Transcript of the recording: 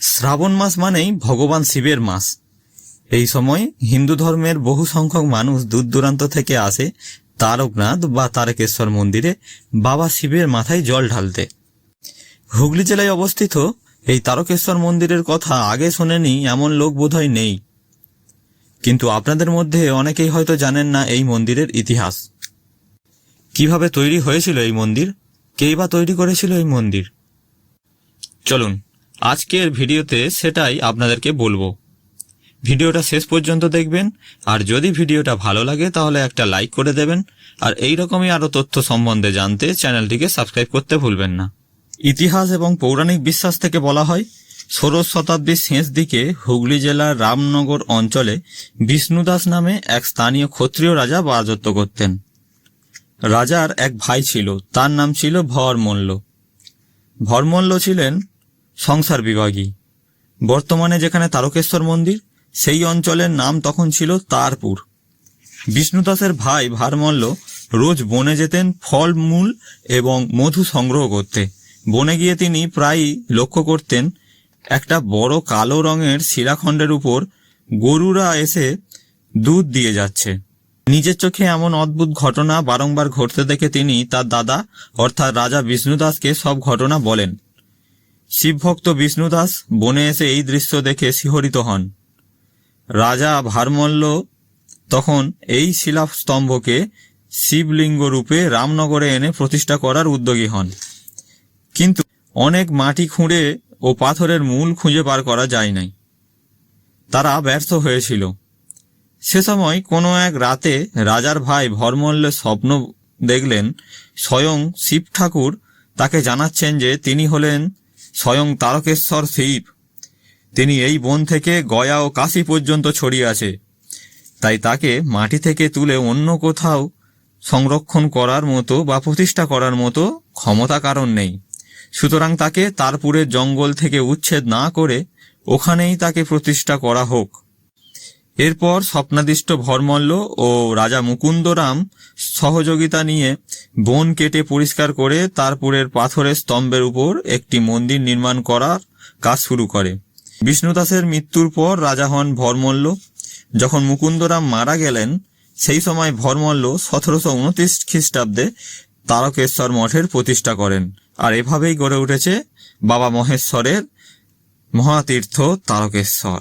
শ্রাবণ মাস মানেই ভগবান শিবের মাস। এই সময় হিন্দু ধর্মের বহু সংখ্যক মানুষ দূর দূরান্ত থেকে আসে তারকনাথ বা তারকেশ্বর মন্দিরে বাবা শিবের মাথায় জল ঢালতে। হুগলি জেলায় অবস্থিত এই তারকেশ্বর মন্দিরের কথা আগে শোনেনি এমন লোক বোধহয় নেই। কিন্তু আপনাদের মধ্যে অনেকেই হয়তো জানেন না এই মন্দিরের ইতিহাস। কীভাবে তৈরি হয়েছিল এই মন্দির? কেই বা তৈরি করেছিল এই মন্দির? চলুন আজকের ভিডিওতে সেটাই আপনাদেরকে বলব। ভিডিওটা শেষ পর্যন্ত দেখবেন, আর যদি ভিডিওটা ভালো লাগে তাহলে একটা লাইক করে দেবেন, আর এই রকমই আরও তথ্য সম্বন্ধে জানতে চ্যানেলটিকে সাবস্ক্রাইব করতে ভুলবেন না। ইতিহাস এবং পৌরাণিক বিশ্বাস থেকে বলা হয়, ষোড়শ শতাব্দীর শেষ দিকে হুগলি জেলার রামনগর অঞ্চলে বিষ্ণুদাস নামে এক স্থানীয় ক্ষত্রিয় রাজা রাজত্ব করতেন। রাজার এক ভাই ছিল, তার নাম ছিল ভরমল্ল। ভরমল্ল ছিলেন সংসার বিভাগী। বর্তমানে যেখানে তারকেশ্বর মন্দির, সেই অঞ্চলের নাম তখন ছিল তারপুর। বিষ্ণুদাসের ভাই ভারমল্ল রোজ বনে যেতেন ফল মূল এবং মধু সংগ্রহ করতে। বনে গিয়ে তিনি প্রায়ই লক্ষ্য করতেন একটা বড় কালো রঙের শিলাখণ্ডের উপর গরুরা এসে দুধ দিয়ে যাচ্ছে। নিজের চোখে এমন অদ্ভুত ঘটনা বারংবার ঘটতে দেখে তিনি তার দাদা অর্থাৎ রাজা বিষ্ণুদাসকে সব ঘটনা বলেন। শিবভক্ত বিষ্ণুদাস বনে এসে এই দৃশ্য দেখে শিহরিত হন। রাজা ভারমল্ল তখন এই শিলাস্তম্ভকে শিবলিঙ্গ রূপে রামনগরে এনে প্রতিষ্ঠা করার উদ্যোগী হন। কিন্তু অনেক মাটি খুঁড়ে ও পাথরের মূল খুঁজে পার করা যায় নাই। তারা ব্যর্থ হয়েছিল। সে সময় কোনো এক রাতে রাজার ভাই ভরমল্লের স্বপ্ন দেখলেন, স্বয়ং শিব ঠাকুর তাকে জানাচ্ছেন যে তিনি হলেন স্বয়ং তারকেশ্বর শিব। তিনি এই বন থেকে গয়া ও কাশি পর্যন্ত ছড়িয়ে আছে। তাই তাকে মাটি থেকে তুলে অন্য কোথাও সংরক্ষণ করার মতো বা প্রতিষ্ঠা করার মতো ক্ষমতা কারণ নেই। সুতরাং তাকে তারপুরের জঙ্গল থেকে উচ্ছেদ না করে ওখানেই তাকে প্রতিষ্ঠা করা হোক। এরপর স্বপ্নাদিষ্ট ভরমল্ল ও রাজা মুকুন্দরাম সহযোগিতা নিয়ে বন কেটে পরিষ্কার করে তারপুরের পাথরের স্তম্ভের উপর একটি মন্দির নির্মাণ করার কাজ শুরু করে। বিষ্ণুদাসের মৃত্যুর পর রাজা হন ভরমল্ল। যখন মুকুন্দরাম মারা গেলেন, সেই সময় ভরমল্ল সতেরোশো উনত্রিশ খ্রিস্টাব্দে তারকেশ্বর মঠের প্রতিষ্ঠা করেন। আর এভাবেই গড়ে উঠেছে বাবা মহেশ্বরের মহাতীর্থ তারকেশ্বর।